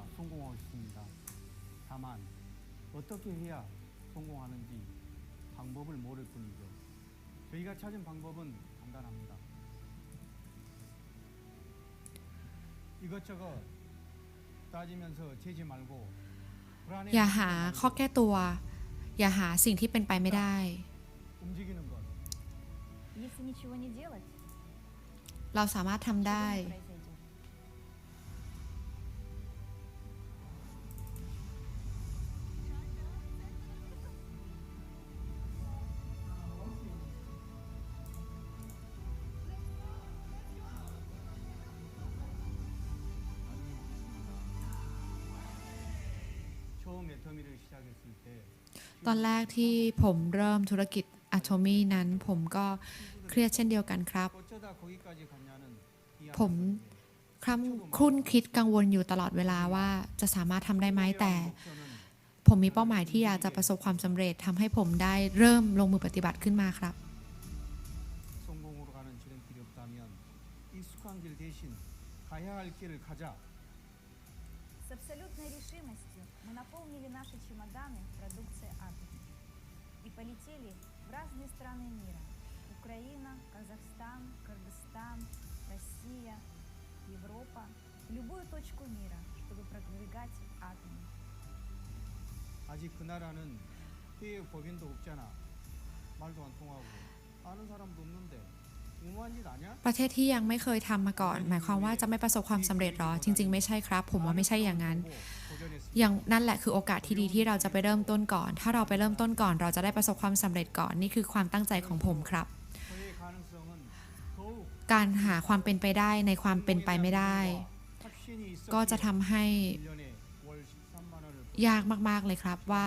다 성공하고 싶습니 다. 다만 어떻게 해야 성공하는지 방법을 모를 뿐이 죠. 저희가 찾은 방법은 간단합니 다. 이것저것 따지면서 재지 말고 อย่าหาข้อแก้ตัว อย่าหาสิ่งที่เป็นไปไม่ได้ 움직이는 것 เราสามารถทำได้ ได้ ตอนแรกที่ผมเริ่มธุรกิจอะโ o มี่นั้น ผมก็เครียดเช่นเดียวกันครับ 어쩌다 거기까지 갔냐는 이 ผม 앞에서 คร่ำครุ่นคิดกังวลอยู่ตลอดเวลาว่าจะสามารถทำได้ไหมแต่ 목표는 ผมมีเป้าหมายที่อยากจะประสบความสำเร็จทำให้ผมได้เริ่มลงมือปฏิบัติขึ้นมาครับ 성공으로 가는 지름길이 없다면 익숙한 길 대신 가야 할 길을 가자. С абсолютной решимостью мы наполнили наши чемоданы продукцией атома и полетели в разные страны мира. Украина, Казахстан, Кыргызстан, Россия, Европа, в любую точку мира, чтобы продвигать атом. 아직 그 나라는 해외 법인도 없잖아. 말도 안 통하고 ประเทศที่ยังไม่เคยทำมาก่อน หมายความว่าจะไม่ประสบความสำเร็จหรอ จริง ๆ ไม่ใช่ครับ ผมว่าไม่ใช่อย่างนั้น อย่างนั่นแหละคือโอกาสที่ดีที่เราจะไปเริ่มต้นก่อน ถ้าเราไปเริ่มต้นก่อน เราจะได้ประสบความสำเร็จก่อน นี่คือความตั้งใจของผมครับ การหาความเป็นไปได้ในความเป็นไปไม่ได้ ก็จะทำให้ยากมากๆเลยครับว่า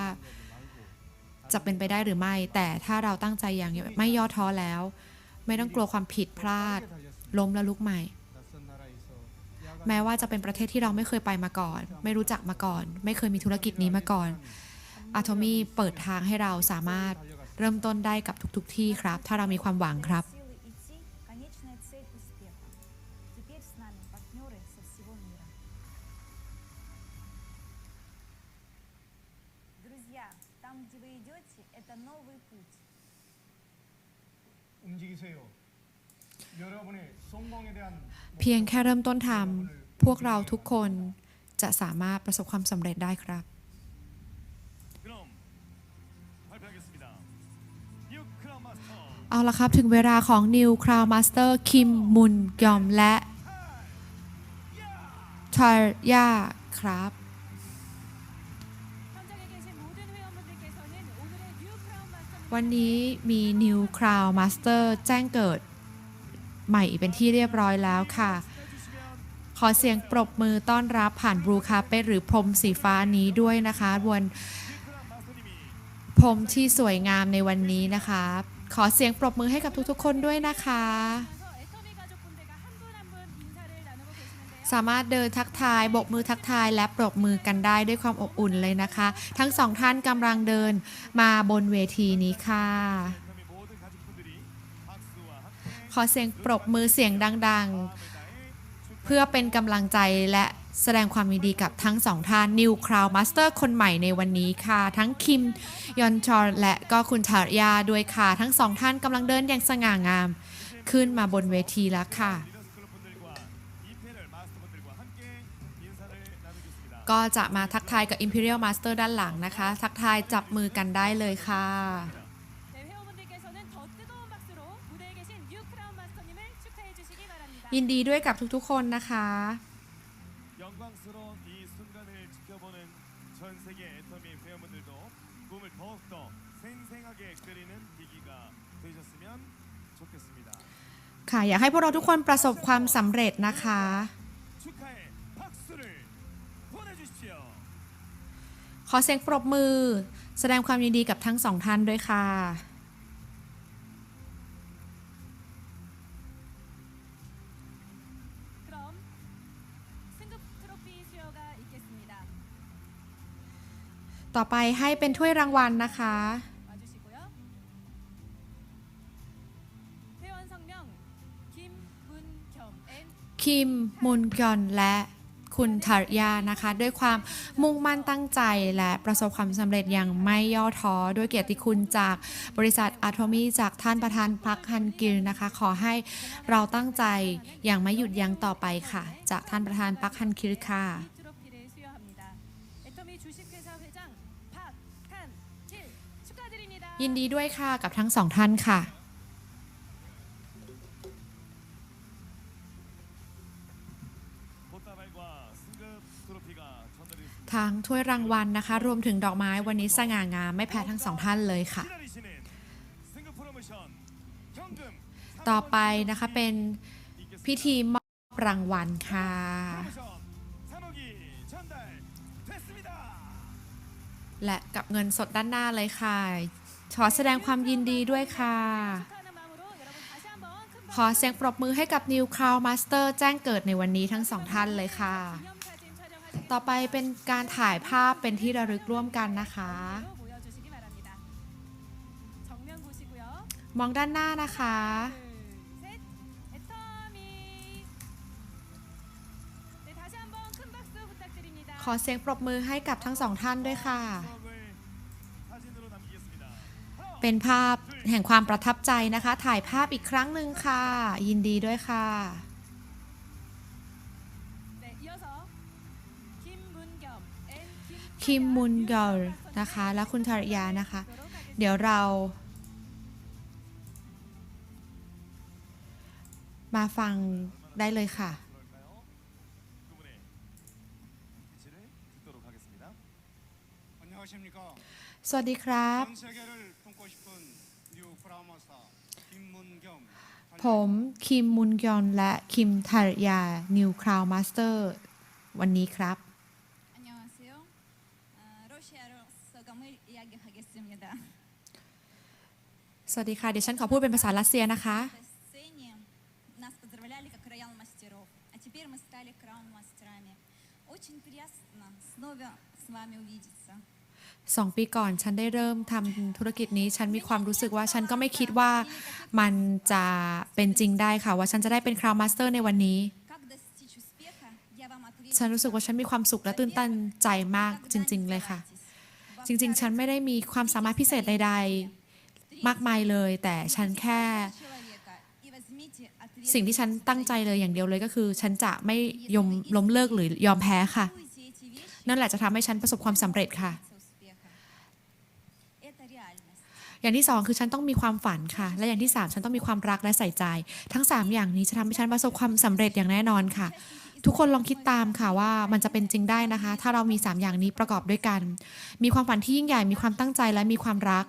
จะเป็นไปได้หรือไม่ แต่ถ้าเราตั้งใจอย่างไม่ย่อท้อแล้ว ไม่ต้องกลัวความผิดพลาด ล้มแล้วลุกใหม่ แม้ว่าจะเป็นประเทศที่เราไม่เคยไปมาก่อน ไม่รู้จักมาก่อน ไม่เคยมีธุรกิจนี้มาก่อนอาโทมี่เปิดทางให้เราสามารถเริ่มต้นได้กับทุกๆทที่ครับ ถ้าเรามีความหวังครับ там, где вы. เพียงแค่เริ่มต้นทำพวกเราทุกคนจะสามารถประสบความสำเร็จได้ครับ เอาละครับ ถึงเวลาของ New Crown Master คิมมุนยอมและทาร์ยาครับ วันนี้มี New Crown Master แจ้งเกิดใหม่เป็นที่เรียบร้อยแล้วค่ะ ขอเสียงปรบมือต้อนรับผ่านบลูคาเปหรือพรมสีฟ้านี้ด้วยนะคะบนพรมที่สวยงามในวันนี้นะคะ ขอเสียงปรบมือให้กับทุกๆ คนด้วยนะคะ สามารถเดินทักทายบกมือทักทายและปรบมือกันได้ด้วยความอบอุ่นเลยนะคะ ทั้งสองท่านกำลังเดินมาบนเวทีนี้ค่ะ ขอเสียงปรบมือเสียงดัง ๆ เพื่อเป็นกำลังใจและแสดงความยินดีกับทั้งสองท่านนิวคราวมาสเตอร์คนใหม่ในวันนี้ค่ะ ทั้งคิม ยอนชอรและก็คุณทารยาด้วยค่ะ ทั้งสองท่านกำลังเดินอย่างสง่างาม ขึ้นมาบนเวทีแล้วค่ะ ก็จะมาทักทายกับ Imperial Master ด้านหลังนะคะ ทักทายจับมือกันได้เลยค่ะยินดีด้วยกับทุกๆ คนนะคะค่ะอยากให้พวกเราทุกคนประสบความสำเร็จนะคะ ขอเสียงปรบมือ แสดงความยินดีกับทั้งสองท่านด้วยค่ะ ต่อไปให้เป็นถ้วยรางวัลนะคะคิมมุนกอนและ คุณทารยานะคะ ด้วยความมุ่งมั่นตั้งใจและประสบความสำเร็จอย่างไม่ย่อท้อด้วยเกียรติคุณจากบริษัทอะโทมีจากท่านประธานพักฮันกิลนะคะ ขอให้เราตั้งใจอย่างไม่หยุดยั้งต่อไปค่ะ จากท่านประธานพักฮันกิลค่ะยินดีด้วยค่ะกับทั้งสองท่านค่ะ ทั้งถ้วยรางวัลนะคะ รวมถึงดอกไม้วันนี้สง่างามไม่แพ้ทั้งสองท่านเลยค่ะ ต่อไปนะคะเป็นพิธีมอบรางวัลค่ะและกับเงินสดด้านหน้าเลยค่ะ ขอแสดงความยินดีด้วยค่ะ ขอเสียงปรบมือให้กับนิวคราวมาสเตอร์แจ้งเกิดในวันนี้ทั้งสองท่านเลยค่ะ ต่อไปเป็นการถ่ายภาพเป็นที่ระลึกร่วมกันนะคะ มองด้านหน้านะคะ ขอเสียงปรบมือให้กับทั้งสองท่านด้วยค่ะ เป็นภาพแห่งความประทับใจนะคะ ถ่ายภาพอีกครั้งหนึ่งค่ะ ยินดีด้วยค่ะ คิมมุนเกลนะคะ และคุณธรยานะคะ เดี๋ยวเรา มาฟังได้เลยค่ะ สวัสดีครับ ผมคิมมุนยอนและคิมทารยา นิวคราวมาสเตอร์ วันนี้ครับ สวัสดีค่ะ เดี๋ยวฉันขอพูดเป็นภาษารัสเซียนะคะ На сцене нас поздравляли как роял мастеров, а теперь мы стали краун-мастерами. Очень приятно снова с вами увидеться. สองปีก่อนฉันได้เริ่มทำธุรกิจนี้ ฉันมีความรู้สึกว่าฉันก็ไม่คิดว่ามันจะเป็นจริงได้ค่ะ ว่าฉันจะได้เป็นคราวมาสเตอร์ในวันนี้ Как достичь успеха, я вам отвечу. ฉันรู้สึกว่าฉันมีความสุขและตื่นตันใจมากจริง ๆ เลยค่ะ จริง ๆ ฉันไม่ได้มีความสามารถพิเศษใด ๆ มากมายเลย แต่ฉันแค่ สิ่งที่ฉันตั้งใจเลยอย่างเดียวเลยก็คือ ฉันจะไม่ยอมล้มเลิกหรือยอมแพ้ค่ะ นั่นแหละจะทำให้ฉันประสบความสำเร็จค่ะ อย่างที่สองคือฉันต้องมีความฝันค่ะ และอย่างที่สามฉันต้องมีความรักและใส่ใจ ทั้งสามอย่างนี้จะทำให้ฉันประสบความสำเร็จอย่างแน่นอนค่ะทุกคนลองคิดตามค่ะว่ามันจะเป็นจริงได้นะคะ ถ้าเรามี 3 อย่างนี้ประกอบด้วยกัน มีความฝันที่ยิ่งใหญ่มีความตั้งใจและมีความรัก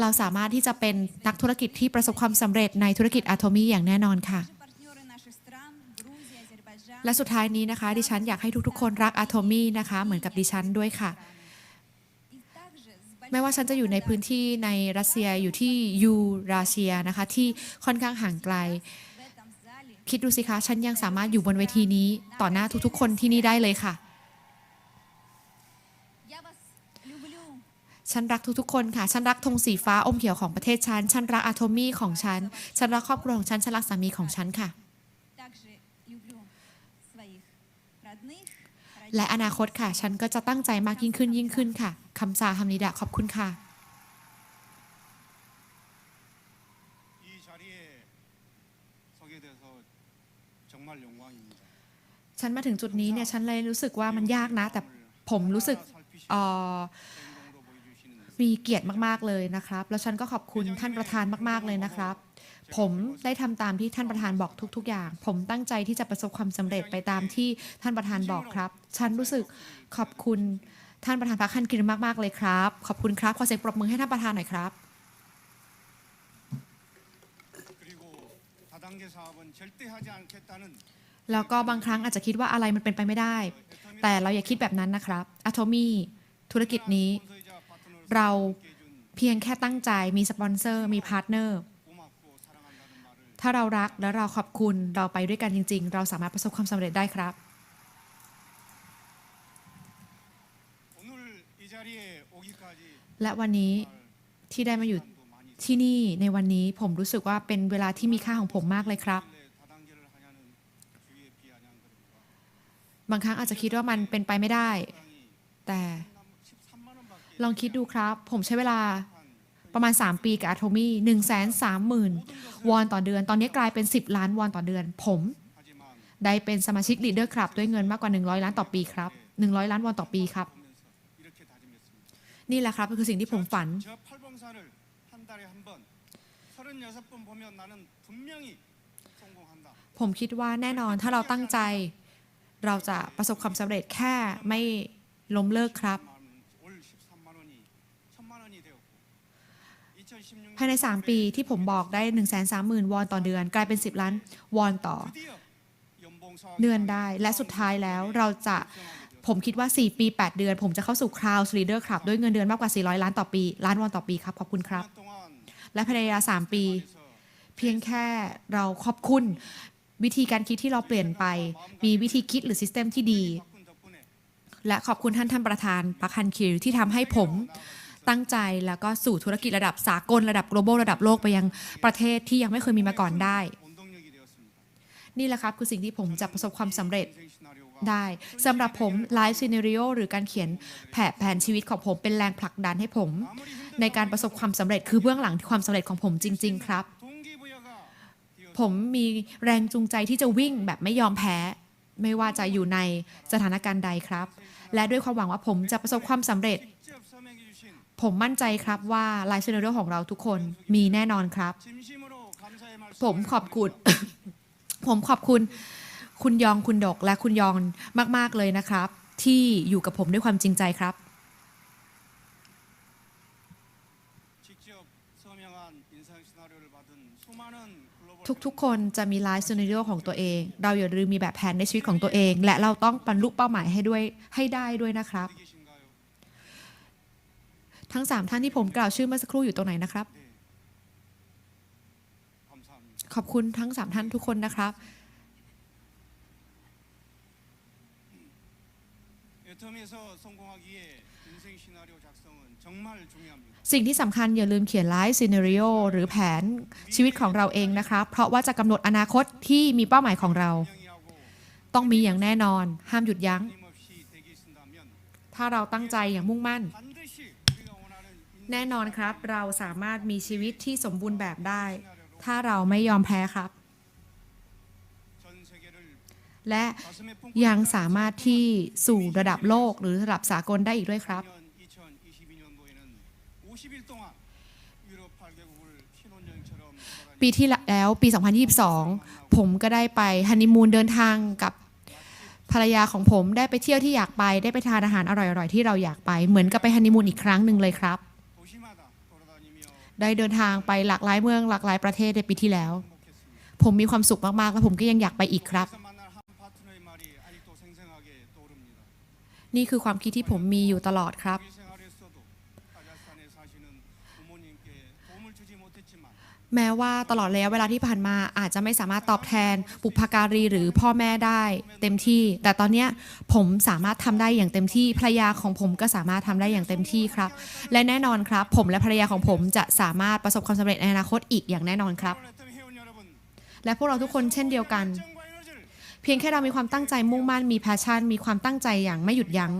เราสามารถที่จะเป็นนักธุรกิจที่ประสบความสำเร็จในธุรกิจอะโทมีอย่างแน่นอนค่ะ และสุดท้ายนี้นะคะ ดิฉันอยากให้ทุกๆ คนรักอะโทมีนะคะ เหมือนกับดิฉันด้วยค่ะ ไม่ว่าฉันจะอยู่ในพื้นที่ในรัสเซียอยู่ที่ยูราเซียนะคะ ที่ค่อนข้างห่างไกล คิดดูสิคะ ฉันยังสามารถอยู่บนเวทีนี้ ต่อหน้าทุกๆ คนที่นี่ได้เลยค่ะ ฉันรักทุกๆคนค่ะ ฉันรักธงสีฟ้าอมเขียวของประเทศฉัน ฉันรักอะโทมี่ของฉัน ฉันรักครอบครัวของฉัน ฉันรักสามีของฉันค่ะ และอนาคตค่ะ ฉันก็จะตั้งใจมากยิ่งขึ้นยิ่งขึ้นค่ะ คำซาฮัมนิดะ ขอบคุณค่ะ ฉันมาถึงจุดนี้เนี่ย ฉันเลยรู้สึกว่ามันยากนะ แต่ผมรู้สึกเอ่อ มีเกียรติมาก ๆ เลยนะครับ แล้วฉันก็ขอบคุณท่านประธานมาก ๆ เลยนะครับ ผมได้ทำตามที่ท่านประธานบอกทุก ๆ อย่าง ผมตั้งใจที่จะประสบความสำเร็จไปตามที่ท่านประธานบอกครับ ฉันรู้สึกขอบคุณท่านประธานพระคันกินมาก ๆ เลยครับ ขอบคุณครับ ขอเสียงปรบมือให้ท่านประธานหน่อยครับ แล้วก็บางครั้งอาจจะคิดว่าอะไรมันเป็นไปไม่ได้ แต่เราอย่าคิดแบบนั้นนะครับอะโทมี่ธุรกิจนี้ เราเพียงแค่ตั้งใจมีสปอนเซอร์ มีพาร์ทเนอร์ถ้าเรารักและเราขอบคุณเราไปด้วยกันจริง ๆ เราสามารถประสบความสำเร็จได้ครับและวันนี้ที่ได้มาอยู่ที่นี่ในวันนี้ผมรู้สึกว่าเป็นเวลาที่มีค่าของผมมากเลยครับ บางครั้งอาจจะคิดว่ามันเป็นไปไม่ได้ แต่ ลองคิดดูครับ ผมใช้เวลาประมาณ 3 ปีกับอาโทมี่หนึ่งแสนสามหมื่นวอนต่อเดือน ตอนนี้กลายเป็น 10 ล้านวอนต่อเดือน ผมได้เป็นสมาชิกลีดเดอร์ครับ ด้วยเงินมากกว่า 100 ล้านต่อปีครับ 100 ล้านวอนต่อปีครับ นี่แหละครับคือสิ่งที่ผมฝัน ผมคิดว่าแน่นอนถ้าเราตั้งใจ เราจะประสบความสำเร็จแค่ไม่ล้มเลิกครับายใน 3 ปีที่ผมบอกได้ 1 3 0 0 0 0 วอนต่อเดือน กลายเป็น 10 ล้านวอนต่อเดือนได้ และสุดท้ายแล้วเราจะผมคิดว่า 4 ปี 8 เดือน ผมจะเข้าสู่คลาวด์ซีเดอร์ครับด้วยเงินเดือนมากกว่า 400 ล้านต่อปี ล้านวอนต่อปีครับ ขอบคุณครับ และภายรรยา 3 ปี เพียงแค่เราขอบคุณ วิธีการคิดที่เราเปลี่ยนไป มีวิธีคิดหรือสิสเต็มที่ดี และขอบคุณท่านท่านประธานปักฮันคิวที่ทำให้ผม ตั้งใจแล้วก็สู่ธุรกิจระดับสากลระดับ global ระดับโลกไปยังประเทศที่ยังไม่เคยมีมาก่อนได้ นี่แหละครับคือสิ่งที่ผมจะประสบความสำเร็จได้สำหรับผมไลฟ์ซีเนรียลหรือการเขียนแผนแผนชีวิตของผมเป็นแรงผลักดันให้ผม ในการประสบความสำเร็จคือเบื้องหลังความสำเร็จของผมจริง ๆ ครับ ผมมีแรงจูงใจที่จะวิ่งแบบไม่ยอมแพ้ ไม่ว่าจะอยู่ในสถานการณ์ใดครับ และด้วยความหวังว่าผมจะประสบความสำเร็จ ผมมั่นใจครับว่าไลายเซนเดอร์ของเราทุกคนมีแน่นอนครับ ผมขอบคุณ ผมขอบคุณ คุณยองคุณดกและคุณยองมาก ๆ เลยนะครับ ที่อยู่กับผมด้วยความจริงใจครับ ทุกๆ คนจะมีไลฟ์ซีนเรีโอของตัวเอง เราอย่าลืมมีแบบแผนในชีวิตของตัวเอง และเราต้องบรรลุเป้าหมายให้ด้วยให้ได้ด้วยนะครับ ทั้ง 3 ท่านที่ผมกล่าวชื่อเมื่อสักครู่อยู่ตรงไหนนะครับ ขอบคุณทั้ง 3 ท่านทุกคนนะครับ สิ่งที่สำคัญอย่าลืมเขียนไลฟ์ซีเนเรียหรือแผนชีวิตของเราเองนะครับ เพราะว่าจะกำหนดอนาคตที่มีเป้าหมายของเรา ต้องมีอย่างแน่นอน ห้ามหยุดยัง้ง ถ้าเราตั้งใจอย่างมุ่งมั่น แน่นอนครับ เราสามารถมีชีวิตที่สมบูรณ์แบบได้ ถ้าเราไม่ยอมแพ้ครับ และยังสามารถที่สู่ระดับโลกหรือระดับสากลได้อีกด้วยครับ ปีที่แล้วปี 2022 ผมก็ได้ไปฮันนีมูนเดินทางกับภรรยาของผมได้ไปเที่ยวที่อยากไปได้ไปทานอาหารอร่อยๆที่เราอยากไปเหมือนกับไปฮันนีมูนอีกครั้งหนึ่งเลยครับ ได้เดินทางไปหลากหลายเมืองหลากหลายประเทศในปีที่แล้ว ผมมีความสุขมากๆ และผมก็ยังอยากไปอีกครับ นี่คือความคิดที่ผมมีอยู่ตลอดครับ แม้ว่าตลอดระยะเวลาที่ผ่านมาอาจจะไม่สามารถตอบแทนบุพการีหรือพ่อแม่ได้เต็มที่ แต่ตอนนี้ผมสามารถทำได้อย่างเต็มที่ภรรยาของผมก็สามารถทำได้อย่างเต็มที่ครับ และแน่นอนครับ ผมและภรรยาของผมจะสามารถประสบความสำเร็จในอนาคตอีกอย่างแน่นอนครับ และพวกเราทุกคนเช่นเดียวกัน เพียงแค่เรามีความตั้งใจมุ่งมั่นมีแพชชั่น มีความตั้งใจอย่างไม่หยุดยัง้ง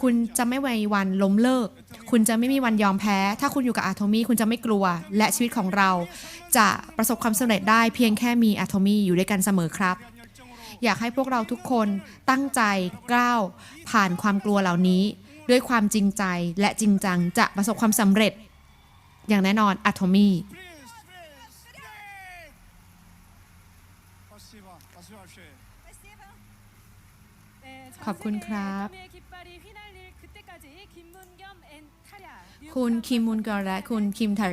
คุณจะไม่ไววันล้มเลิก คุณจะไม่มีวันยอมแพ้ ถ้าคุณอยู่กับอะโทมีคุณจะไม่กลัว และชีวิตของเรา จะประสบความสำเร็จได้เพียงแค่มีอะโทมีอยู่ด้วยกันเสมอครับ อยากให้พวกเราทุกคนตั้งใจกล้าวผ่านความกลัวเหล่านี้ ด้วยความจริงใจและจริงจังจะประสบความสำเร็จ อย่างแน่นอนอะโทมีขอบคุณครับ คุณคิมมุนกอและคุณคิมทาร